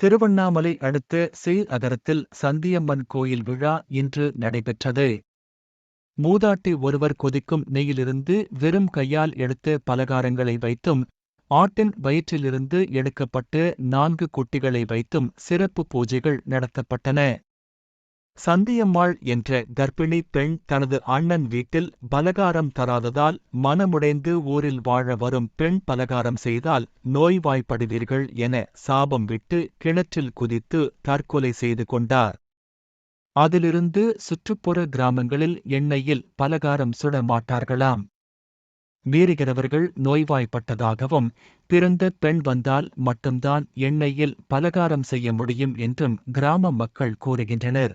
திருவண்ணாமலை அடுத்த செயில் அகரத்தில் சந்தியம்மன் கோயில் விழா இன்று நடைபெற்றது. மூதாட்டி ஒருவர் கொதிக்கும் நெய்யிலிருந்து வெறும் கையால் எடுத்த பலகாரங்களை வைத்தும் ஆட்டின் வயிற்றிலிருந்து எடுக்கப்பட்டு நான்கு குட்டிகளை வைத்தும் சிறப்பு பூஜைகள் நடத்தப்பட்டன. சந்தியம்மாள் என்ற கர்ப்பிணி பெண் தனது அண்ணன் வீட்டில் பலகாரம் தராததால் மனமுடைந்து ஊரில் வாழ வரும் பெண் பலகாரம் செய்தால் நோய்வாய்ப்படுவீர்கள் என சாபம் விட்டு கிணற்றில் குதித்து தற்கொலை செய்து கொண்டார். அதிலிருந்து சுற்றுப்புற கிராமங்களில் எண்ணெயில் பலகாரம் சுட மாட்டார்களாம். மீறுகிறவர்கள் நோய்வாய்ப்பட்டதாகவும் பிறந்த பெண் வந்தால் மட்டும்தான் எண்ணெயில் பலகாரம் செய்ய முடியும் என்றும் கிராம மக்கள் கூறுகின்றனர்.